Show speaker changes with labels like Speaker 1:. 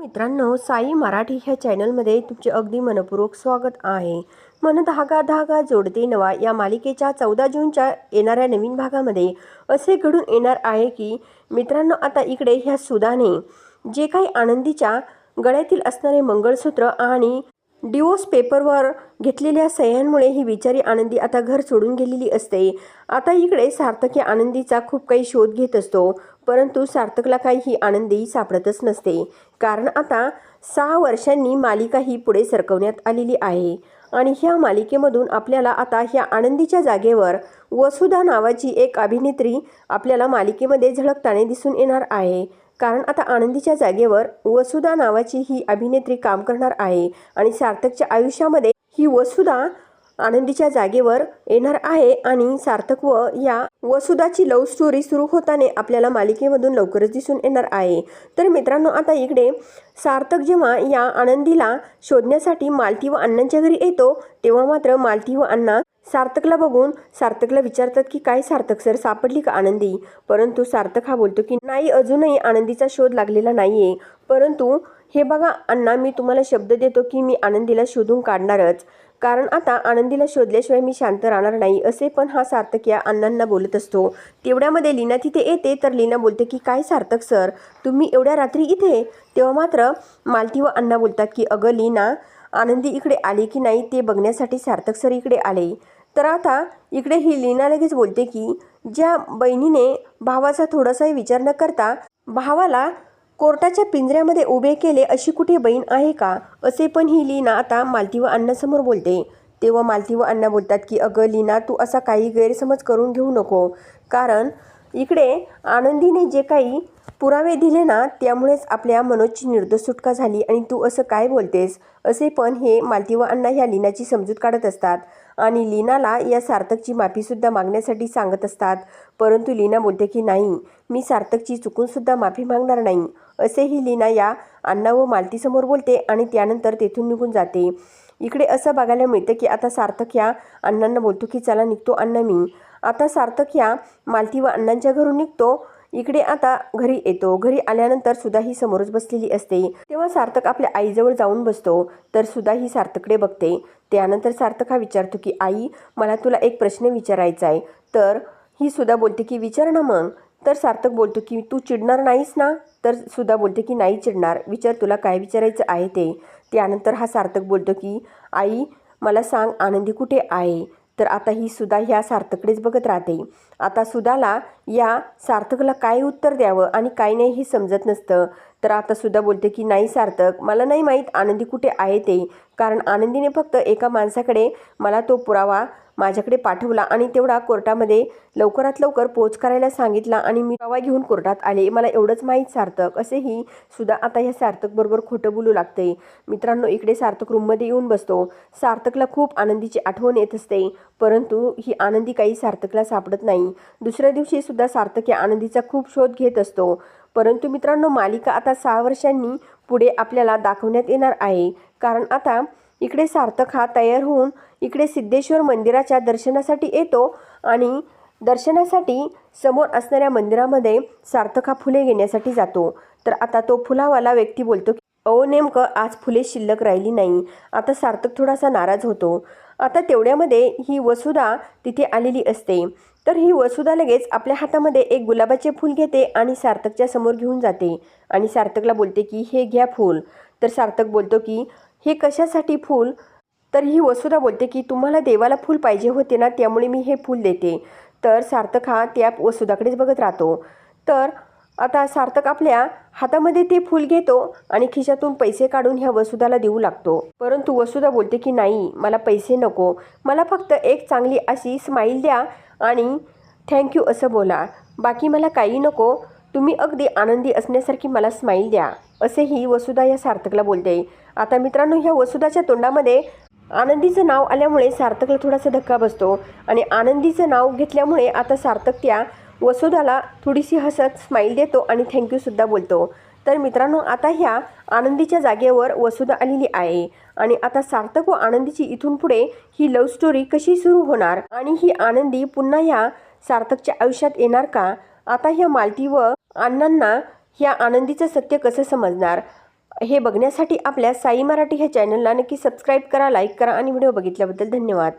Speaker 1: मित्रांनो साई मराठी ह्या चॅनलमध्ये तुमचे अगदी मनपूर्वक स्वागत आहे. मन धागा धागा जोडते नवा या मालिकेच्या चौदा जूनच्या येणाऱ्या नवीन भागामध्ये असे घडून येणार आहे की मित्रांनो आता इकडे ह्या सुदाने जे काही आनंदीच्या गळ्यातील असणारे मंगळसूत्र आणि डिवोर्स पेपरवर घेतलेल्या सह्यांमुळे ही बिचारी आनंदी आता घर सोडून गेलेली असते. आता इकडे सार्थक या आनंदीचा खूप काही शोध घेत असतो. परंतु सार्थकला काही ही आनंदी सापडतच नसते. कारण आता सहा वर्षांनी मालिका ही पुढे सरकवण्यात आलेली आहे आणि ह्या मालिकेमधून आपल्याला आता ह्या आनंदीच्या जागेवर वसुधा नावाची एक अभिनेत्री आपल्याला मालिकेमध्ये झळकताना दिसून येणार आहे. कारण आता आनंदीच्या जागेवर वसुधा नावाची ही अभिनेत्री काम करणार आहे आणि सार्थकच्या आयुष्यामध्ये ही वसुधा आनंदीच्या जागेवर येणार आहे आणि सार्थक व या वसुधाची लव्ह स्टोरी सुरू होताने आपल्याला मालिकेमधून लवकरच दिसून येणार आहे. तर मित्रांनो आता इकडे सार्थक जेव्हा या आनंदीला शोधण्यासाठी मालती व अण्णांच्या घरी येतो तेव्हा मात्र मालती व अण्णा सार्थकला बघून सार्थकला विचारतात की काय सार्थक सर सापडली का आनंदी? परंतु सार्थक हा बोलतो की नाही अजूनही आनंदीचा शोध लागलेला नाहीये. परंतु हे बघा अण्णा मी तुम्हाला शब्द देतो की मी आनंदीला शोधून काढणारच. कारण आता आनंदीला शोधल्याशिवाय मी शांत राहणार नाही असे पण हा सार्थक या अण्णांना बोलत असतो. तेवढ्यामध्ये लीना तिथे येते तर लीना बोलते की काय सार्थक सर तुम्ही एवढ्या रात्री इथे? तेव्हा मात्र मालती व अण्णा बोलतात की अगं लीना आनंदी इकडे आली की नाही ते बघण्यासाठी सार्थक सर इकडे आले. तर आता इकडे ही लीना लगेच बोलते की ज्या बहिणीने भावाचा थोडासाही विचार न करता भावाला कोर्टाच्या पिंजऱ्यामध्ये उभे केले अशी कुठे बहीण आहे का? असे पण ही लीना आता मालती व अण्णासमोर बोलते. तेव्हा मालती व अण्णा बोलतात की अगं लीना तू असा काही गैरसमज करून घेऊ नको. कारण इकडे आनंदीने जे काही पुरावे दिले ना त्यामुळेच आपल्या मनोजची निर्दोष सुटका झाली. आणि तू असं काय बोलतेस? असे पण हे मालती व अण्णा ह्या लीनाची समजूत काढत असतात. आणि लीनाला या सार्थकची माफीसुद्धा मागण्यासाठी सांगत असतात. परंतु लीना बोलते की नाही मी सार्थकची चुकूनसुद्धा माफी मागणार नाही. असे ही लीना या अण्णा व मालतीसमोर बोलते आणि त्यानंतर तेथून निघून जाते. इकडे असं बघायला मिळतं की आता सार्थक या अण्णांना बोलतो की चला निघतो अण्णा मी. आता सार्थक या मालती व अण्णांच्या घरून निघतो. इकडे आता घरी येतो. घरी आल्यानंतर सुद्धा ही समोरच बसलेली असते. तेव्हा सार्थक आपल्या आईजवळ जाऊन बसतो. तर सुद्धा ही सार्थकडे बघते. त्यानंतर सार्थक हा विचारतो की आई मला तुला एक प्रश्न विचारायचा आहे तर ही सुद्धा बोलते की विचार ना मग. तर सार्थक बोलतो की तू चिडणार नाहीस ना? तर सुद्धा बोलते की नाही चिडणार. विचार तुला काय विचारायचं आहे ते. त्यानंतर हा सार्थक बोलतो की आई मला सांग आनंदी कुठे आहे? तर आता ही सुद्धा ह्या सार्थकडेच बघत राहते. आता सुधाला या सार्थकला काय उत्तर द्यावं आणि काय नाही हे समजत नसतं. तर आता सुद्धा बोलते की नाही सार्थक मला नाही माहीत आनंदी कुठे आहे ते. कारण आनंदीने फक्त एका माणसाकडे मला तो पुरावा माझ्याकडे पाठवला आणि तेवढा कोर्टामध्ये लवकरात लवकर पोच करायला सांगितला आणि मी गावा घेऊन कोर्टात आले. मला एवढंच माहीत सार्थक. असेही सुद्धा आता ह्या सार्थकबरोबर खोटं बोलू लागते मित्रांनो इकडे सार्थक रूममध्ये येऊन बसतो. सार्थकला खूप आनंदीची आठवण येत असते परंतु ही आनंदी काही सार्थकला सापडत नाही. दुसऱ्या दिवशी सुद्धा सार्थक या आनंदीचा खूप शोध घेत असतो. परंतु मित्रांनो मालिका आता सहा वर्षांनी पुढे आपल्याला दाखवण्यात येणार आहे. कारण आता इकडे सार्थक हा तयार होऊन इकडे सिद्धेश्वर मंदिराच्या दर्शनासाठी येतो आणि दर्शनासाठी समोर असणाऱ्या मंदिरामध्ये सार्थक हा फुले घेण्यासाठी जातो. तर आता तो फुलावाला व्यक्ती बोलतो की अहो नेमकं आज फुले शिल्लक राहिली नाही. आता सार्थक थोडासा नाराज होतो. आता तेवढ्यामध्ये ही वसुधा तिथे आलेली असते. तर ही वसुधा लगेच आपल्या हातामध्ये एक गुलाबाचे फूल घेते आणि सार्थकच्या समोर घेऊन जाते. आणि सार्थकला बोलते की हे घ्या फूल. तर सार्थक बोलतो की हे कशासाठी फूल? तर ही वसुधा बोलते की तुम्हाला देवाला फूल पाहिजे होते ना त्यामुळे मी हे फूल देते. तर सार्थक हा त्या वसुधाकडेच बघत राहतो. तर आता सार्थक आपल्या हातामध्ये ते फूल घेतो आणि खिशातून पैसे काढून ह्या वसुधाला देऊ लागतो. परंतु वसुधा बोलते की नाही मला पैसे नको. मला फक्त एक चांगली अशी स्माईल द्या आणि थँक्यू असं बोला. बाकी मला काही नको. तुम्ही अगदी आनंदी असण्यासारखी मला स्माईल द्या असेही वसुधा या सार्थकला बोलते. आता मित्रांनो ह्या वसुधाच्या तोंडामध्ये आनंदीचं नाव आल्यामुळे सार्थकला थोडासा धक्का बसतो आणि आनंदीचं नाव घेतल्यामुळे आता सार्थक त्या वसुधाला थोडीशी हसत स्माईल देतो आणि थँक्यूसुद्धा बोलतो. तर मित्रांनो आता ह्या आनंदीच्या जागेवर वसुधा आलेली आहे आणि आता सार्थक व आनंदीची इथून पुढे ही लव्ह स्टोरी कशी सुरू होणार आणि ही आनंदी पुन्हा ह्या सार्थकच्या आयुष्यात येणार का? आता ह्या मालती व अण्णांना ह्या आनंदीचं सत्य कसं समजणार? हे बघण्यासाठी आपल्या साई मराठी ह्या चॅनलला नक्की सबस्क्राईब करा लाईक करा आणि व्हिडिओ बघितल्याबद्दल धन्यवाद.